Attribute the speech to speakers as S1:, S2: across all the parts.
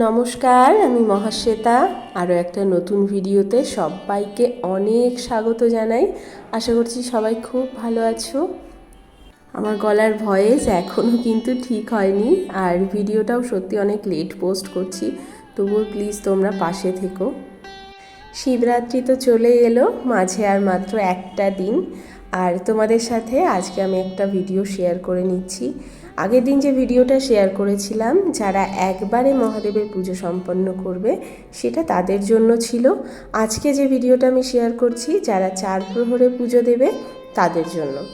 S1: নমস্কার, আমি মহাশ্বেতা। আরও একটা নতুন ভিডিওতে সবাইকে অনেক স্বাগত জানাই। আশা করছি সবাই খুব ভালো আছো। আমার গলার ভয়েস এখনও কিন্তু ঠিক হয়নি, আর ভিডিওটাও সত্যি অনেক লেট পোস্ট করছি। তবুও প্লিজ তোমরা পাশে থেকো। শিবরাত্রি তো চলে এলো, মাঝে আর মাত্র একটা দিন। আর তোমাদের সাথে আজকে আমি একটা ভিডিও শেয়ার করে নিচ্ছি। আগের দিন যে ভিডিওটা শেয়ার করেছিলাম, যারা একবারে মহাদেবের পুজো সম্পন্ন করবে, সেটা তাদের জন্য ছিল। আজকে যে ভিডিওটা আমি শেয়ার করছি, যারা চার প্রহরে পুজো দেবে, তাদের জন্য।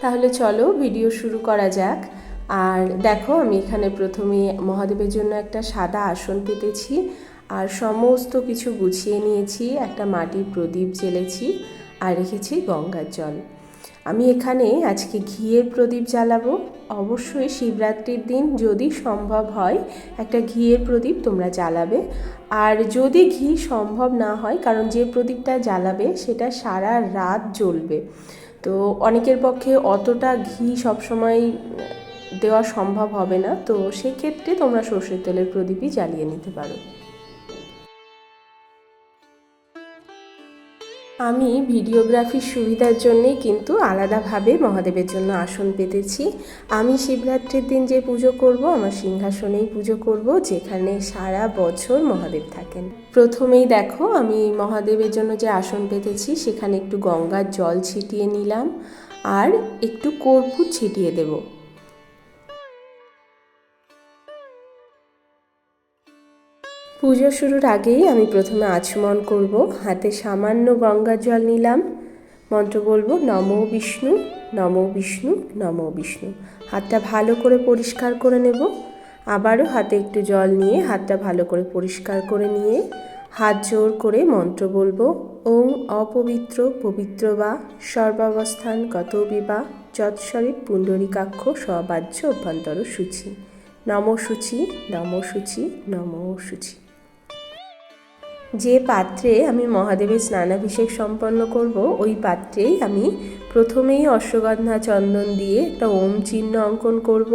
S1: তাহলে চলো ভিডিও শুরু করা যাক। আর দেখো, আমি এখানে প্রথমে মহাদেবের জন্য একটা সাদা আসন পেতেছি। আর সমস্ত কিছু গুছিয়ে নিয়েছি। একটা মাটির প্রদীপ জ্বেলেছি। আর রেখেছি গঙ্গার জল। আমি এখানে আজকে ঘিয়ের প্রদীপ জ্বালাবো। অবশ্যই শিবরাত্রির দিন যদি সম্ভব হয়, একটা ঘিয়ের প্রদীপ তোমরা জ্বালাবে। আর যদি ঘি সম্ভব না হয়, কারণ যে প্রদীপটা জ্বালাবে, সেটা সারা রাত জ্বলবে। তো অনেকের পক্ষে অতটা ঘি সবসময় দেওয়া সম্ভব হবে না। তো সেক্ষেত্রে তোমরা সর্ষের তেলের প্রদীপই জ্বালিয়ে নিতে পারো। আমি ভিডিওগ্রাফির সুবিধার জন্যেই কিন্তু আলাদাভাবে মহাদেবের জন্য আসন পেতেছি। আমি শিবরাত্রির দিন যে পুজো করব, আমার সিংহাসনেই পুজো করব, যেখানে সারা বছর মহাদেব থাকেন। প্রথমেই দেখো, আমি মহাদেবের জন্য যে আসন পেতেছি, সেখানে একটু গঙ্গার জল ছিটিয়ে নিলাম, আর একটু কর্পূর ছিটিয়ে দেবো। পুজো শুরুর আগেই আমি প্রথমে আচমন করব। হাতে সামান্য গঙ্গার জল নিলাম। মন্ত্র বলব, নম বিষ্ণু নম বিষ্ণু নম বিষ্ণু। হাতটা ভালো করে পরিষ্কার করে নেব। আবারও হাতে একটু জল নিয়ে হাতটা ভালো করে পরিষ্কার করে নিয়ে হাত জোর করে মন্ত্র বলব, ওং অপবিত্র পবিত্র বা সর্বাবস্থান গত বিবা যৎস্বরূপ পুণ্ডরিকাক্ষ সবাহ্য অভ্যন্তর সূচি। নম সূচি নম সূচি নম সূচি। যে পাত্রে আমি মহাদেবের স্নানাভিষেক সম্পন্ন করব, ওই পাত্রেই আমি প্রথমেই অশ্বগন্ধা চন্দন দিয়ে একটা ওম চিহ্ন অঙ্কন করব।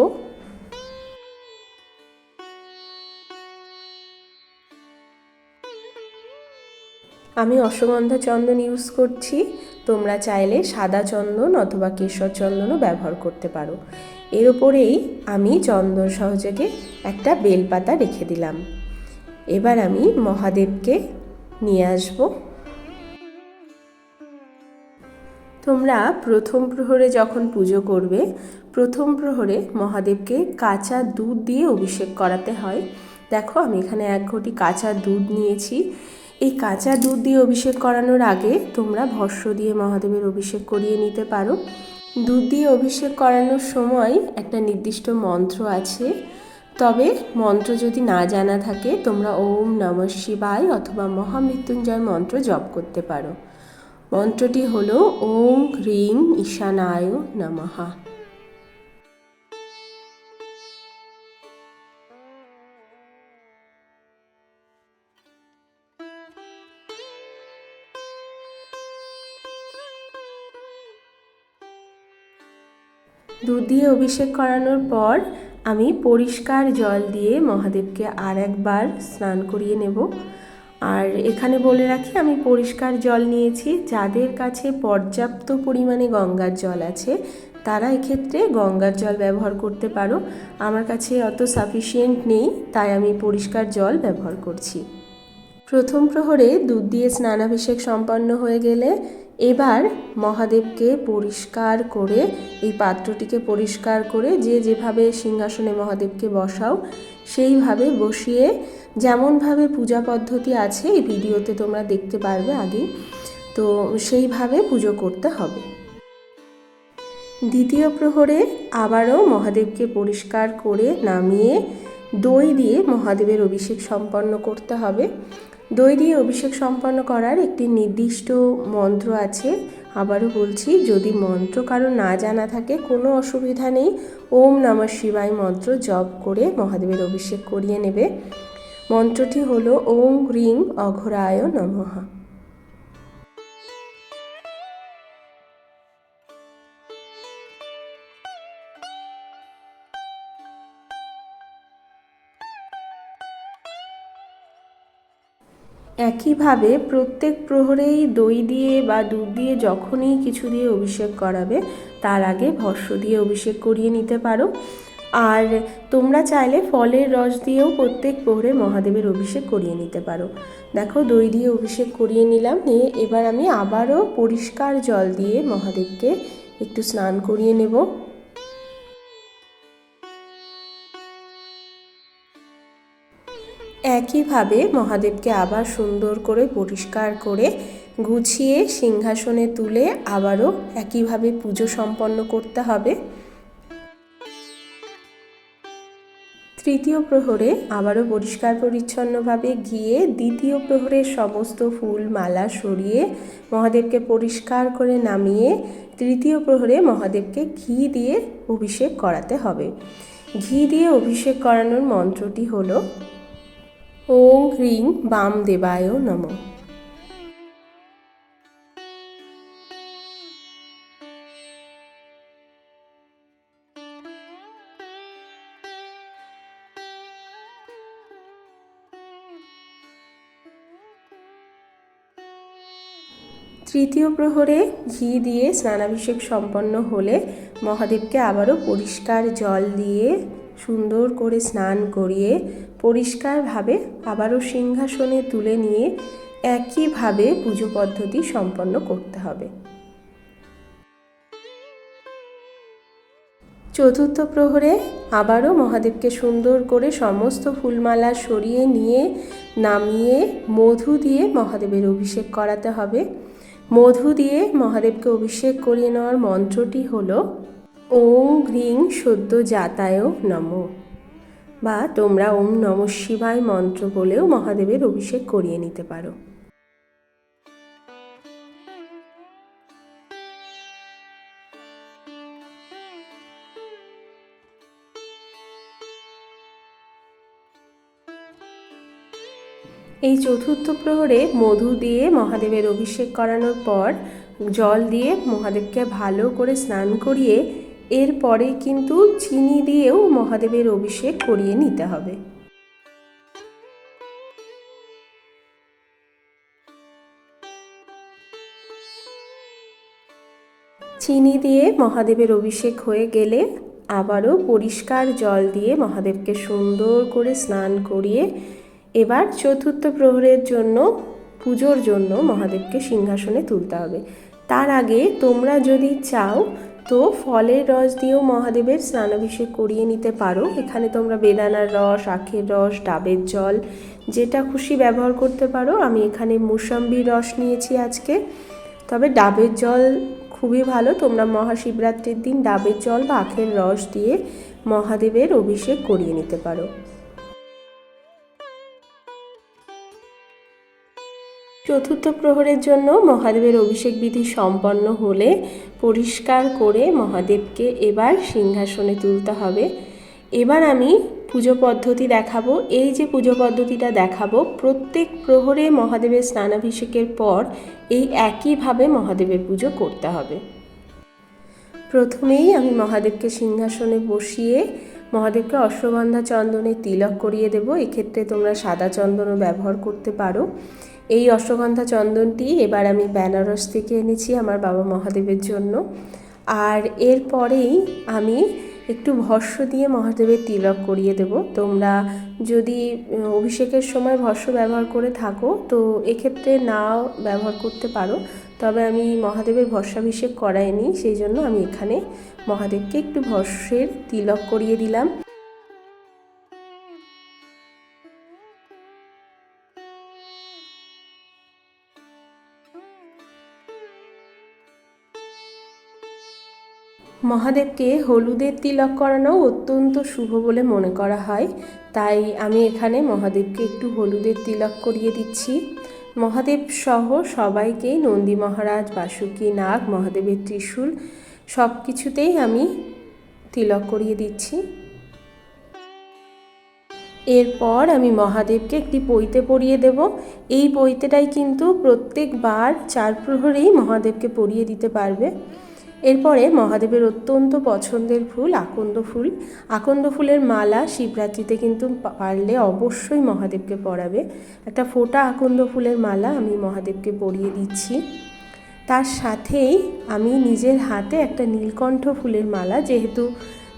S1: আমি অশ্বগন্ধা চন্দন ইউজ করছি। তোমরা চাইলে সাদা চন্দন অথবা কেশর চন্দনও ব্যবহার করতে পারো। এর ওপরেই আমি চন্দন সহযোগে একটা বেলপাতা রেখে দিলাম। এবার আমি মহাদেবকে নিয়ে আসব। তোমরা প্রথম প্রহরে যখন পুজো করবে, প্রথম প্রহরে মহাদেবকে কাঁচা দুধ দিয়ে অভিষেক করাতে হয়। দেখো, আমি এখানে এক ঘটি কাঁচা দুধ নিয়েছি। এই কাঁচা দুধ দিয়ে অভিষেক করানোর আগে তোমরা ভস্য দিয়ে মহাদেবের অভিষেক করিয়ে নিতে পারো। দুধ দিয়ে অভিষেক করানোর সময় একটা নির্দিষ্ট মন্ত্র আছে। তবে মন্ত্র যদি না জানা থাকে, তোমরা ওম নম শিবায় অথবা মহামৃত্যুঞ্জয় মন্ত্র জপ করতে পারো। মন্ত্রটি হল ওম হ্রিং ঈশানায় নমহা দুধ দিয়ে অভিষেক করানোর পর আমি পরিষ্কার জল দিয়ে মহাদেবকে আর একবার স্নান করিয়ে নেব। আর এখানে বলে রাখি, আমি পরিষ্কার জল নিয়েছি। যাদের কাছে পর্যাপ্ত পরিমাণে গঙ্গার জল আছে, তারা এক্ষেত্রে গঙ্গার জল ব্যবহার করতে পারো। আমার কাছে অত সাফিসিয়েন্ট নেই, তাই আমি পরিষ্কার জল ব্যবহার করছি। প্রথম প্রহরে দুধ দিয়ে স্নানাভিষেক সম্পন্ন হয়ে গেলে এবার মহাদেবকে পরিষ্কার করে, এই পাত্রটিকে পরিষ্কার করে যে যেভাবে সিংহাসনে মহাদেবকে বসাও, সেইভাবে বসিয়ে, যেমনভাবে পূজা পদ্ধতি আছে, এই ভিডিওতে তোমরা দেখতে পারবে আগে। তো সেইভাবে পুজো করতে হবে। দ্বিতীয় প্রহরে আবারও মহাদেবকে পরিষ্কার করে নামিয়ে দই দিয়ে মহাদেবের অভিষেক সম্পন্ন করতে হবে। দই দিয়ে অভিষেক সম্পন্ন করার একটি নির্দিষ্ট মন্ত্র আছে। আবারও বলছি, যদি মন্ত্র কারও না জানা থাকে, কোনো অসুবিধা নেই। ওম নম শিবাই মন্ত্র জপ করে মহাদেবের অভিষেক করিয়ে নেবে। মন্ত্রটি হলো ওম রিং অঘরায় নমঃ। একইভাবে প্রত্যেক প্রহরেই দই দিয়ে বা দুধ দিয়ে যখনই কিছু দিয়ে অভিষেক করাবে, তার আগে ভস্য দিয়ে অভিষেক করিয়ে নিতে পারো। আর তোমরা চাইলে ফলের রস দিয়েও প্রত্যেক প্রহরে মহাদেবের অভিষেক করিয়ে নিতে পারো। দেখো, দই দিয়ে অভিষেক করিয়ে নিলাম, নিয়ে এবার আমি আবারও পরিষ্কার জল দিয়ে মহাদেবকে একটু স্নান করিয়ে নেব। একইভাবে মহাদেবকে আবার সুন্দর করে পরিষ্কার করে গুছিয়ে সিংহাসনে তুলে আবারও একইভাবে পুজো সম্পন্ন করতে হবে। তৃতীয় প্রহরে আবারও পরিষ্কার পরিচ্ছন্নভাবে গিয়ে দ্বিতীয় প্রহরের সমস্ত ফুল, মালা সরিয়ে মহাদেবকে পরিষ্কার করে নামিয়ে তৃতীয় প্রহরে মহাদেবকে ঘি দিয়ে অভিষেক করাতে হবে। ঘি দিয়ে অভিষেক করানোর মন্ত্রটি হল ওং হ্রিং বাম দেবায় নমঃ। তৃতীয় প্রহরে ঘি দিয়ে স্নানাভিষেক সম্পন্ন হলে মহাদেবকে আবারও পরিষ্কার জল দিয়ে সুন্দর করে স্নান করিয়ে পরিষ্কারভাবে আবারও সিংহাসনে তুলে নিয়ে একইভাবে পুজো পদ্ধতি সম্পন্ন করতে হবে। চতুর্থ প্রহরে আবারও মহাদেবকে সুন্দর করে সমস্ত ফুলমালা সরিয়ে নিয়ে নামিয়ে মধু দিয়ে মহাদেবের অভিষেক করাতে হবে। মধু দিয়ে মহাদেবকে অভিষেক করিয়ে নেওয়ার মন্ত্রটি হল ওং হ্রিং সদ্য জাতায় নম। বা তোমরা ওম নম শিবায় মন্ত্র বলেও মহাদেবের অভিষেক করিয়ে নিতে পারো। এই চতুর্থ প্রহরে মধু দিয়ে মহাদেবের অভিষেক করানোর পর জল দিয়ে মহাদেবকে ভালো করে স্নান করিয়ে এরপরে কিন্তু চিনি দিয়েও মহাদেবের অভিষেক করিয়ে নিতে হবে। চিনি দিয়ে মহাদেবের অভিষেক হয়ে গেলে আবারও পরিষ্কার জল দিয়ে মহাদেবকে সুন্দর করে স্নান করিয়ে এবার চতুর্থ প্রহরের জন্য, পুজোর জন্য মহাদেবকে সিংহাসনে তুলতে হবে। তার আগে তোমরা যদি চাও তো ফলের রস দিয়েও মহাদেবের স্নানাভিষেক করিয়ে নিতে পারো। এখানে তোমরা বেদানার রস, আখের রস, ডাবের জল, যেটা খুশি ব্যবহার করতে পারো। আমি এখানে মুসাম্বির রস নিয়েছি আজকে। তবে ডাবের জল খুবই ভালো। তোমরা মহাশিবরাত্রির দিন ডাবের জল বা আখের রস দিয়ে মহাদেবের অভিষেক করিয়ে নিতে পারো। চতুর্থ প্রহরের জন্য মহাদেবের অভিষেক বিধি সম্পন্ন হলে পরিষ্কার করে মহাদেবকে এবার সিংহাসনে তুলতে হবে। এবার আমি পুজো পদ্ধতি দেখাবো। এই যে পুজো পদ্ধতিটা দেখাবো, প্রত্যেক প্রহরে মহাদেবের স্নানাভিষেকের পর এই একইভাবে মহাদেবের পুজো করতে হবে। প্রথমেই আমি মহাদেবকে সিংহাসনে বসিয়ে মহাদেবকে অশ্বগন্ধা চন্দনের তিলক করিয়ে দেব। এক্ষেত্রে তোমরা সাদা চন্দনও ব্যবহার করতে পারো। এই অশ্বগন্ধা চন্দনটি এবার আমি বেনারস থেকে এনেছি আমার বাবা মহাদেবের জন্য। আর এরপরেই আমি একটু ভস্য দিয়ে মহাদেবের তিলক করিয়ে দেব। তোমরা যদি অভিষেকের সময় ভস্য ব্যবহার করে থাকো, তো এক্ষেত্রে নাও ব্যবহার করতে পারো। তবে আমি মহাদেবের ভস্যাভিষেক করাইনি, সেই জন্য আমি এখানে মহাদেবকে একটু ভস্যের তিলক করিয়ে দিলাম। মহাদেবকে হলুদের তিলক করানো অত্যন্ত শুভ বলে মনে করা হয়। তাই আমি এখানে মহাদেবকে একটু হলুদের তিলক করিয়ে দিচ্ছি। মহাদেব সহ সবাইকেই নন্দী মহারাজ, বাসুকী, নাগ, মহাদেবের ত্রিশূল সব কিছুতেই আমি তিলক করিয়ে দিচ্ছি। এরপর আমি মহাদেবকে একটি পইতে পরিয়ে দেব। এই পইতেটাই কিন্তু প্রত্যেকবার চার প্রহরেই মহাদেবকে পরিয়ে দিতে পারবে। এরপরে মহাদেবের অত্যন্ত পছন্দের ফুল আকন্দ ফুল। আকন্দ ফুলের মালা শিবরাত্রিতে কিন্তু পারলে অবশ্যই মহাদেবকে পরাবে। একটা ফোটা আকন্দ ফুলের মালা আমি মহাদেবকে পরিয়ে দিচ্ছি। তার সাথেই আমি নিজের হাতে একটা নীলকণ্ঠ ফুলের মালা, যেহেতু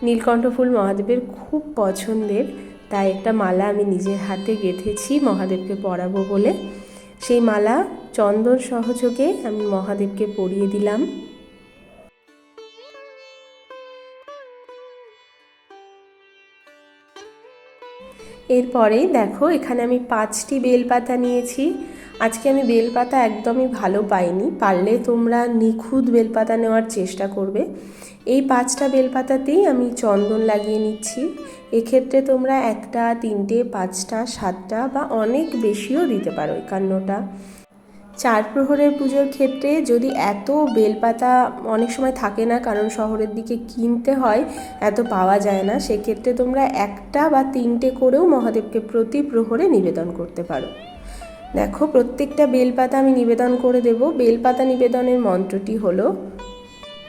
S1: নীলকণ্ঠ ফুল মহাদেবের খুব পছন্দের, তাই একটা মালা আমি নিজের হাতে গেঁথেছি মহাদেবকে পরাবো বলে। সেই মালা চন্দন সহযোগে আমি মহাদেবকে পরিয়ে দিলাম। এরপরে দেখো, এখানে আমি পাঁচটি বেলপাতা নিয়েছি। আজকে আমি বেলপাতা একদমই ভালো পাইনি। পারলে তোমরা নিখুঁত বেলপাতা নেওয়ার চেষ্টা করবে। এই পাঁচটা বেলপাতাতেই আমি চন্দন লাগিয়ে নিচ্ছি। এক্ষেত্রে তোমরা একটা, তিনটে, পাঁচটা, সাতটা বা অনেক বেশিও দিতে পারো একান্নটা চার প্রহরের পুজোর ক্ষেত্রে যদি এত বেলপাতা অনেক সময় থাকে না, কারণ শহরের দিকে কিনতে হয়, এত পাওয়া যায় না, সেক্ষেত্রে তোমরা একটা বা তিনটে করেও মহাদেবকে প্রতি প্রহরে নিবেদন করতে পারো। দেখো, প্রত্যেকটা বেলপাতা আমি নিবেদন করে দেব। বেলপাতা নিবেদনের মন্ত্রটি হলো,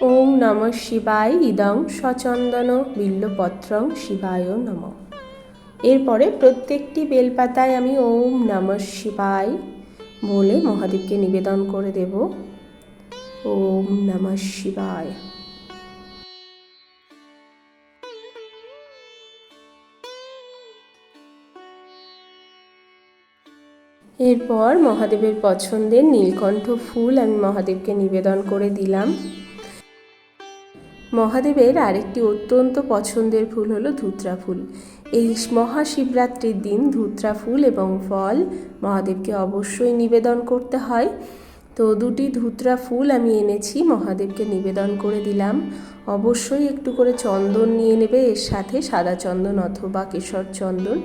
S1: ওম নম শিবায় ইদং সচন্দন বিল্লপত্রং শিবায় নম। এরপরে প্রত্যেকটি বেলপাতায় আমি ওম নম শিবায় বলে মহাদেবকে নিবেদন করে দেব। ওম নম শিবায়। এরপর মহাদেবের পছন্দের নীলকণ্ঠ ফুল আমি মহাদেবকে নিবেদন করে দিলাম। মহাদেবের আরেকটি অত্যন্ত পছন্দের ফুল হলো ধুত্রা ফুল। এই মহাশিবরাত্রির দিন ধুত্রা ফুল এবং ফল মহাদেবকে অবশ্যই নিবেদন করতে হয়। তো দুটি ধুত্রা ফুল আমি এনেছি, মহাদেবকে নিবেদন করে দিলাম। অবশ্যই একটু করে চন্দন নিয়ে নেবে, এর সাথে সাদা চন্দন অথবা কেশর চন্দন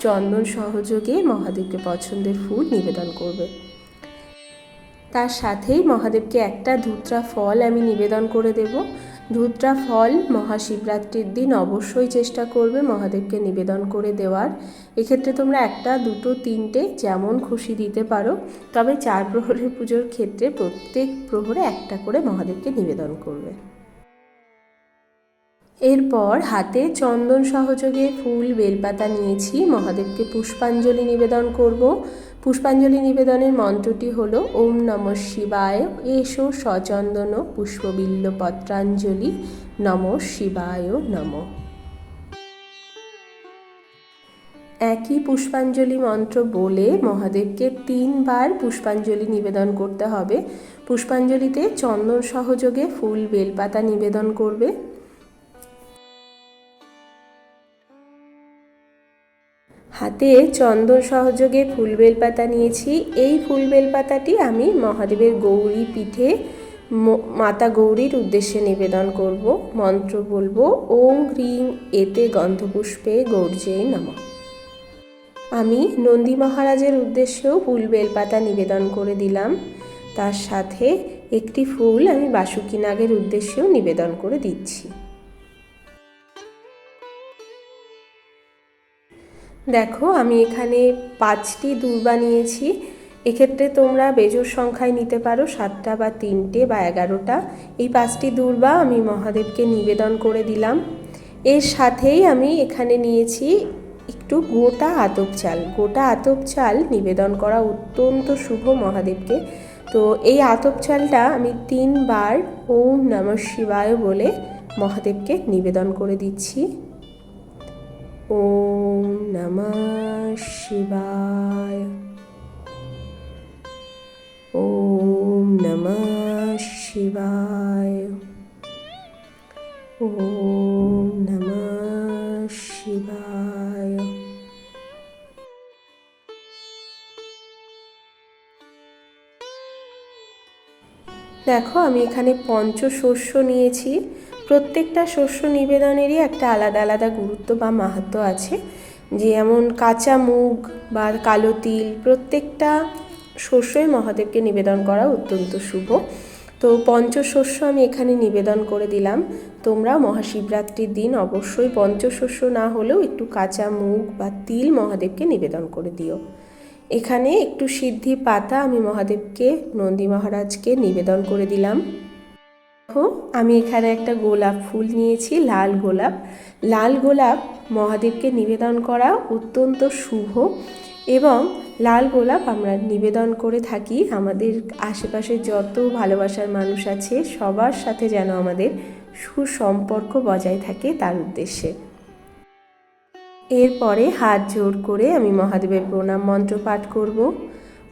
S1: চন্দন সহযোগে মহাদেবকে পছন্দের ফুল নিবেদন করবে। তার সাথেই মহাদেবকে একটা ধুত্রা ফল আমি নিবেদন করে দেব। ধুত্রা ফল মহাশিবরাত্রির দিন অবশ্যই চেষ্টা করবে মহাদেবকে নিবেদন করে দেওয়ার। এক্ষেত্রে তোমরা একটা, দুটো, তিনটে যেমন খুশি দিতে পারো, তবে চার প্রহরের পুজোর ক্ষেত্রে প্রত্যেক প্রহরে একটা করে মহাদেবকে নিবেদন করবে। এরপর হাতে চন্দন সহযোগে ফুল, বেলপাতা নিয়েছি, মহাদেবকে পুষ্পাঞ্জলি নিবেদন করব। পুষ্পাঞ্জলি নিবেদনের মন্ত্রটি হলো, ওম নম শিবায় এসো সচন্দন পুষ্পবিল্ল পত্রাঞ্জলি, নম শিবায় নম। একই পুষ্পাঞ্জলি মন্ত্র বলে মহাদেবকে তিনবার পুষ্পাঞ্জলি নিবেদন করতে হবে। পুষ্পাঞ্জলিতে চন্দন সহযোগে ফুল, বেলপাতা নিবেদন করবে। হাতে চন্দন সহযোগে ফুল বেলপাতা নিয়েছি। এই ফুল বেলপাতাটি আমি মহাদেবের গৌরী পিঠে মাতা গৌরীর উদ্দেশ্যে নিবেদন করব, মন্ত্র বলব ওং হ্রিং এতে গন্ধপুষ্পে গৌর্যে নম। আমি নন্দী মহারাজের উদ্দেশ্যেও ফুল বেলপাতা নিবেদন করে দিলাম। তার সাথে একটি ফুল আমি বাসুকী নাগের উদ্দেশ্যেও নিবেদন করে দিচ্ছি। দেখো, আমি এখানে পাঁচটি দূর্বা নিয়েছি এক্ষেত্রে তোমরা বেজোর সংখ্যায় নিতে পারো সাতটা বা তিনটে বা এগারোটা। এই পাঁচটি দূর্বা আমি মহাদেবকে নিবেদন করে দিলাম। এর সাথেই আমি এখানে নিয়েছি একটু গোটা আতপ চাল। গোটা আতপ চাল নিবেদন করা অত্যন্ত শুভ মহাদেবকে। তো এই আতপ চালটা আমি তিনবার ওম নম শিবায় বলে মহাদেবকে নিবেদন করে দিচ্ছি। ওম নমঃ শিবায়। ওম নমঃ শিবায়। ওম নমঃ শিবায়। দেখো আমি এখানে পঞ্চশস্য নিয়েছি। প্রত্যেকটা শস্য নিবেদনেরই একটা আলাদা আলাদা গুরুত্ব বা মাহাত্ম আছে। যেমন কাঁচা মুগ বা কালো তিল প্রত্যেকটা শস্যই মহাদেবকে নিবেদন করা অত্যন্ত শুভ। তো পঞ্চশস্য আমি এখানে নিবেদন করে দিলাম। তোমরা মহাশিবরাত্রির দিন অবশ্যই পঞ্চশস্য না হলেও একটু কাঁচা মুগ বা তিল মহাদেবকে নিবেদন করে দিও। এখানে একটু সিদ্ধি পাতা আমি মহাদেবকে, নন্দী মহারাজকে নিবেদন করে দিলাম। দেখো, আমি এখানে একটা গোলাপ ফুল নিয়েছি, লাল গোলাপ। লাল গোলাপ মহাদেবকে নিবেদন করা অত্যন্ত শুভ এবং লাল গোলাপ আমরা নিবেদন করে থাকি। আমাদের আশেপাশে যত ভালোবাসার মানুষ আছে, সবার সাথে যেন আমাদের সুসম্পর্ক বজায় থাকে তার উদ্দেশ্যে। এরপরে হাত জোর করে আমি মহাদেবের প্রণাম মন্ত্র পাঠ করব।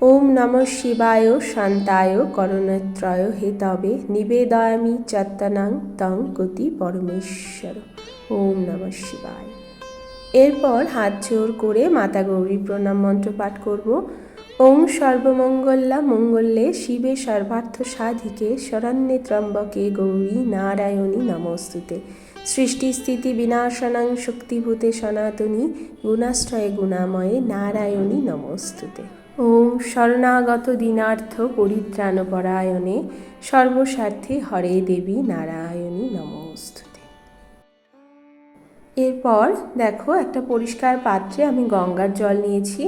S1: ওম নম শিবায় শান্তায় করণত্রয় হে তবে নিবেদয়ামি চত্তনাং তং গতি পরমেশ্বর। ওম নম শিবায়। এরপর হাত জোর করে মাতা গৌরী প্রণাম মন্ত্র পাঠ করব। ওং সর্বমঙ্গলা মঙ্গল্যে শিবে সর্বার্থ সাধিকে শরণ্যে ত্রম্বকে গৌরী নারায়ণী নমস্তুতে। সৃষ্টি স্থিতি বিনাশনাং শক্তিভূতে সনাতনী গুণাশ্রয়ে গুণাময়ে নারায়ণী নমস্তুতে। ওং শরণাগত দিনার্থ পরিত্রাণপরায়ণে সর্বস্বার্থে হরে দেবী নারায়ণী নমস্তুতে। এরপর দেখো একটা পরিষ্কার পাত্রে আমি গঙ্গার জল নিয়েছি।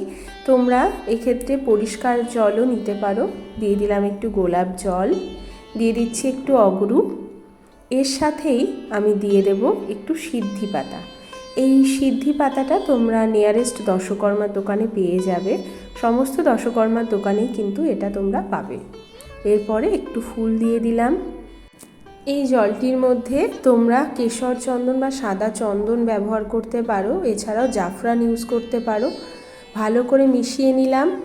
S1: তোমরা এক্ষেত্রে পরিষ্কার জলও নিতে পারো। দিয়ে দিলাম একটু গোলাপ জল, দিয়ে দিচ্ছি একটু অগরু। এর সাথেই আমি দিয়ে দেব একটু সিদ্ধি পাতা। এই সিদ্ধি পাতাটা তোমরা নিয়ারেস্ট দশকর্মার দোকানে পেয়ে যাবে। সমস্ত দশকর্মার দোকানেই কিন্তু এটা তোমরা পাবে। এরপরে একটু ফুল দিয়ে দিলাম। এই জলটির মধ্যে তোমরা কেশর চন্দন বা সাদা চন্দন ব্যবহার করতে পারো। এছাড়াও জাফরান ইউজ করতে পারো। ভালো করে মিশিয়ে নিলাম।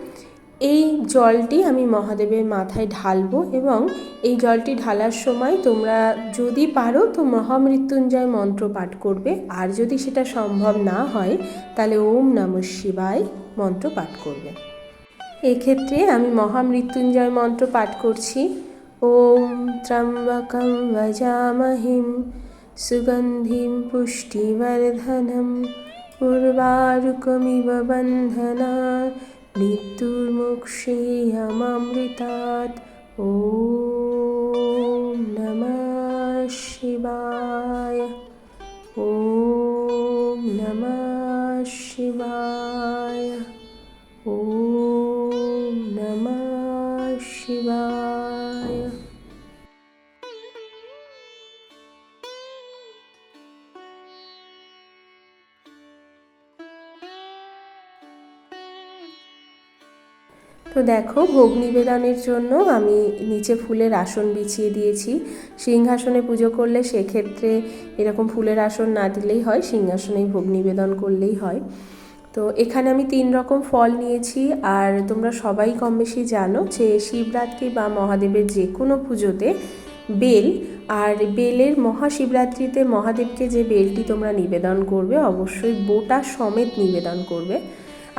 S1: এই জলটি আমি মহাদেবের মাথায় ঢালবো এবং এই জলটি ঢালার সময় তোমরা যদি পারো তো মহামৃত্যুঞ্জয় মন্ত্র পাঠ করবে। আর যদি সেটা সম্ভব না হয়, তাহলে ওম নম শিবায় মন্ত্র পাঠ করবে। এক্ষেত্রে আমি মহামৃত্যুঞ্জয় মন্ত্র পাঠ করছি। ওম ত্রম্বকম ভজামহিম সুগন্ধিম পুষ্টিবর্ধনম উর্বারুকমিব বন্ধনা মৃত্যুর্মুক্ষীয়মৃতাৎ ও নম শিবায়। ও নম শিবায়। তো দেখো, ভোগ নিবেদনের জন্য আমি নিচে ফুলের আসন বিছিয়ে দিয়েছি। সিংহাসনে পুজো করলে সেক্ষেত্রে এরকম ফুলের আসন না দিলেই হয়, সিংহাসনেই ভোগ নিবেদন করলেই হয়। তো এখানে আমি তিন রকম ফল নিয়েছি, আর তোমরা সবাই কম বেশি জানো যে শিবরাত্রি বা মহাদেবের যে কোনো পুজোতে বেল, আর বেলের মহাশিবরাত্রিতে মহাদেবকে যে বেলটি তোমরা নিবেদন করবে, অবশ্যই বোটা সমেত নিবেদন করবে।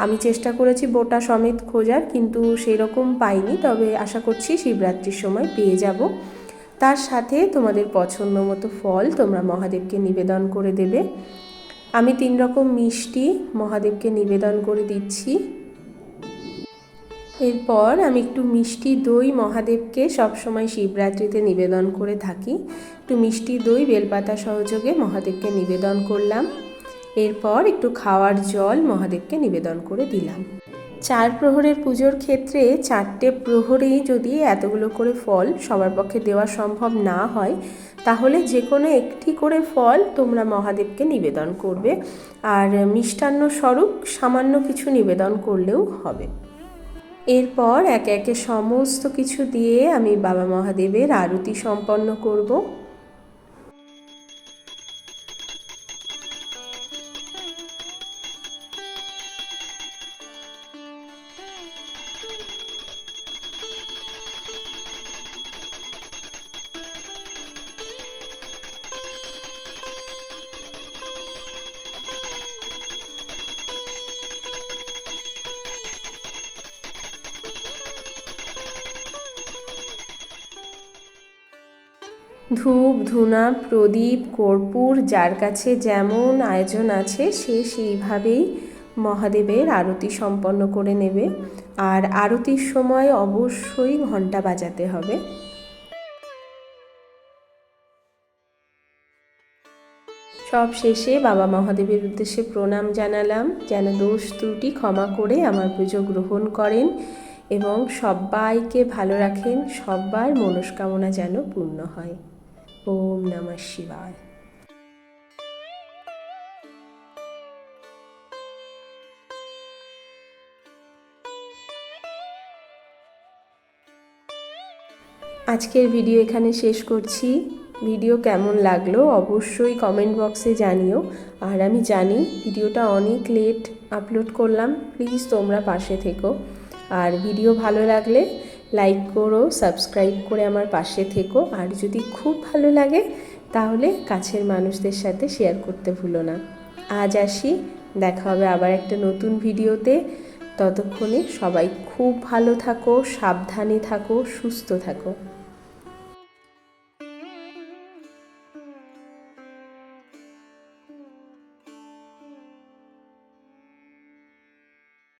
S1: আমি চেষ্টা করেছি বোটা সমেত খোঁজার, কিন্তু সেই রকম পাইনি। তবে আশা করছি শিবরাত্রির সময় পেয়ে যাব। তার সাথে তোমাদের পছন্দ মতো ফল তোমরা মহাদেবকে নিবেদন করে দেবে। আমি তিন রকম মিষ্টি মহাদেবকে নিবেদন করে দিচ্ছি। এরপর আমি একটু মিষ্টি দই মহাদেবকে সবসময় শিবরাত্রিতে নিবেদন করে থাকি। একটু মিষ্টি দই, বেলপাতা সহযোগে মহাদেবকে নিবেদন করলাম। এরপর একটু খাওয়ার জল মহাদেবকে নিবেদন করে দিলাম। চার প্রহরের পুজোর ক্ষেত্রে চারটে প্রহরেই যদি এতগুলো করে ফল সবার পক্ষে দেওয়া সম্ভব না হয়, তাহলে যে কোনো একটি করে ফল তোমরা মহাদেবকে নিবেদন করবে। আর মিষ্টান্ন স্বরূপ সামান্য কিছু নিবেদন করলেও হবে। এরপর একে একে সমস্ত কিছু দিয়ে আমি বাবা মহাদেবের আরতি সম্পন্ন করব। ধুনা, প্রদীপ, কর্পূর, যার কাছে যেমন আয়োজন আছে, সে সেইভাবেই মহাদেবের আরতি সম্পন্ন করে নেবে। আর আরতির সময় অবশ্যই ঘণ্টা বাজাতে হবে। সব শেষে বাবা মহাদেবের উদ্দেশ্যে প্রণাম জানালাম। যেন দোষ ত্রুটি ক্ষমা করে আমার পুজো গ্রহণ করেন এবং সবাইকে ভালো রাখেন। সবার মনস্কামনা যেন পূর্ণ হয়। ওম নমঃ শিবায়। আজকের ভিডিও এখানে শেষ করছি। ভিডিও কেমন লাগল অবশ্যই কমেন্ট বক্সে জানিও। আর আমি জানি ভিডিওটা অনেক লেট আপলোড করলাম। প্লিজ তোমরা পাশে থেকো। আর ভিডিও ভালো লাগলে লাইক করো, সাবস্ক্রাইব করে আমার পাশে থেকো। আর যদি খুব ভালো লাগে, তাহলে কাছের মানুষদের সাথে শেয়ার করতে ভুলো না। আজ আসি, দেখা হবে আবার একটা নতুন ভিডিওতে। ততক্ষণে সবাই খুব ভালো থাকো, সাবধানে থাকো, সুস্থ থাকো।